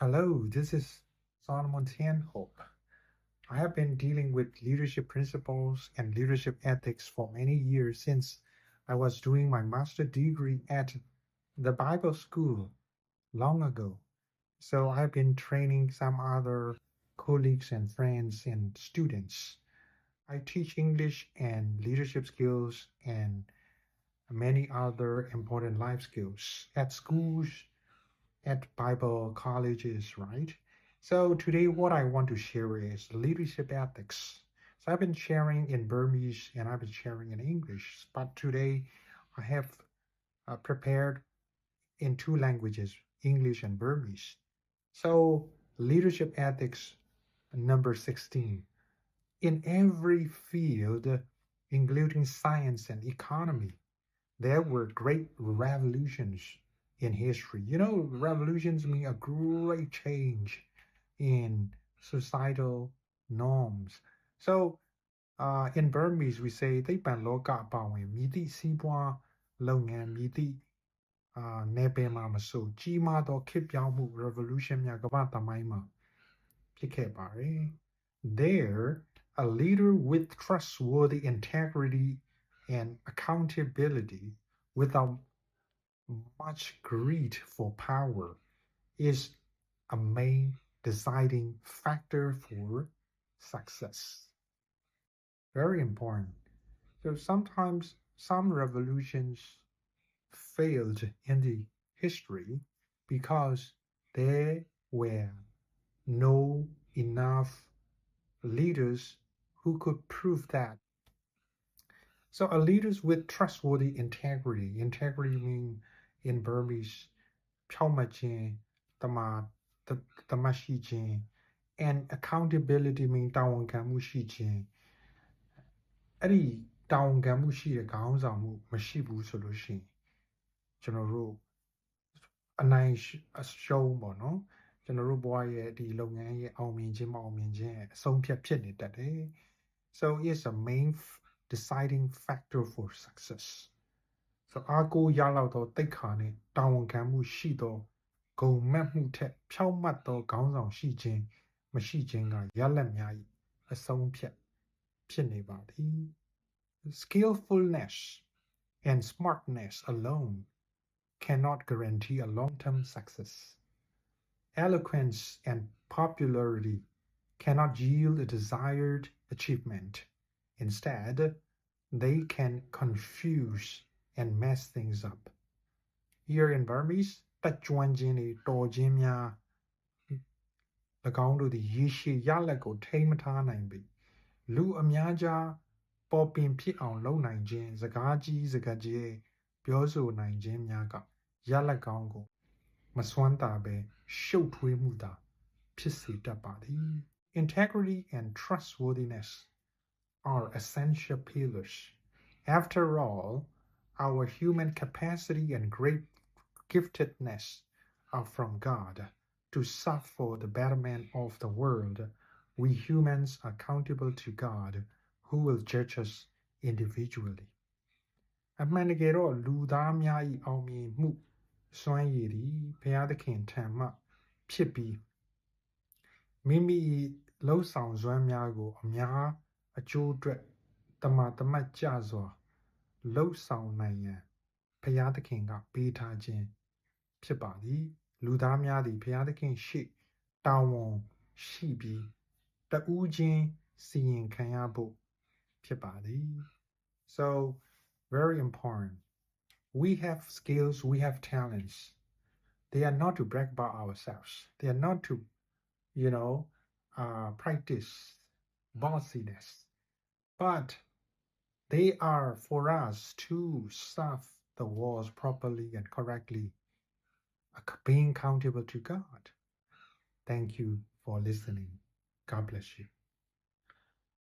Hello, this is Solomon Tianhope. I have been dealing with leadership principles and leadership ethics for many years since I was doing my master degree at the Bible school long ago. So I've been training some other colleagues and friends and students. I teach English and leadership skills and many other important life skills at schools at Bible colleges, right? So today what I want to share is leadership ethics. So I've been sharing in Burmese and I've been sharing in English, but today I have uh, prepared in two languages, English and Burmese. So leadership ethics number 16. In every field, including science and economy, there were great revolutions in history. You know, revolutions mean a great change in societal norms. So, uh, in Burmese, we say သိပ္ပံလောကပါဝင်မြည်သည့်စီးပွားလုပ်ငန်းမြည်သည့်အာနယ်ပယ်မှာမဆိုကြီးမားသောခေတ်ပြောင်းမှု revolution များကမ္ဘာသမိုင်းမှာဖြစ်ခဲ့ပါတယ် There a leader with trustworthy integrity and accountability without much greed for power is a main deciding factor for success. Very important. So sometimes some revolutions failed in the history because there were no enough leaders who could prove that. So a leaders with trustworthy integrity. Integrity means in Burmese ဖြောင့်မတ်ခြင်းတမာတမတ်ရှိခြင်း and accountability mean တာဝန်ခံမှုရှိခြင်းအဲ့ဒီတာဝန်ခံမှုရှိတဲ့ခေါင်းဆောင်မှုမရှိဘူးဆိုလို့ရှိရင်ကျွန်တော်တို့အနိုင်အရှုံးပေါ့နော်ကျွန်တော်တို့ဘဝရဲ့ဒီလုပ်ငန်းရဲ့အောင်မြင်ခြင်းမအောင်မြင်ခြင်းအဆုံးဖြတ်ဖြစ်နေတတ်တယ် so it's a main deciding factor for success ဆိုအားကိုးရလောက်သောတိတ်ခါနှင့်တာဝန်ခံမှုရှိသောဂုံမက်မှုထက်ဖြောင့်မတ်သောခေါင်းဆောင်ရှိခြင်းမရှိခြင်းကရလက်များ၏အဆုံးဖြတ်ဖြစ်နေပါသည် skillfulness and smartness alone cannot guarantee a long-term success eloquence and popularity cannot yield a desired achievement instead they can confuse and mess things up. Here in Burmese တက်ကြွခြင်းတွေတော်ခြင်းများ၎င်းတို့သည်ရေရှည်ရလက်ကို ထိမထားနိုင်ပေလူအများကြားပေါ်ပင်ဖြစ်အောင်လုပ်နိုင်ခြင်းစကားကြီးစကားကြီးပြောဆိုနိုင်ခြင်းများကရလက်ကောင်းကိုမစွမ်းတာပဲရှုပ်ထွေးမှုသာဖြစ်စေတတ်ပါသည် Integrity and trustworthiness are essential pillars. After all, our human capacity and great giftedness are from God to serve for the betterment of the world. We humans are accountable to God, who will judge us individually. အမှန်တကယ်တော့လူသားများ၏အောင်မြင်မှုစွမ်းရည်သည်ဘုရားသခင်ထံမှဖြစ်ပြီးမိမိလှုပ်ဆောင်စွမ်းများကိုအများအကျိုးအတွက်တမန်တမတ်ကြစွာ လှုပ်ဆောင်နိုင်ရန်ဘုရားသခင်ကပေးထားခြင်းဖြစ်ပါသည်လူသားများသည်ဘုရားသခင်ရှေ့တာဝန်ရှိပြီးတဦးချင်းစီရင်ခံရဖို့ဖြစ်ပါသည် so very important we have skills we have talents they are not to brag about ourselves they are not to you know uh, practice bossiness but they are for us to serve the walls properly and correctly, uh, being accountable to God. Thank you for listening. God bless you.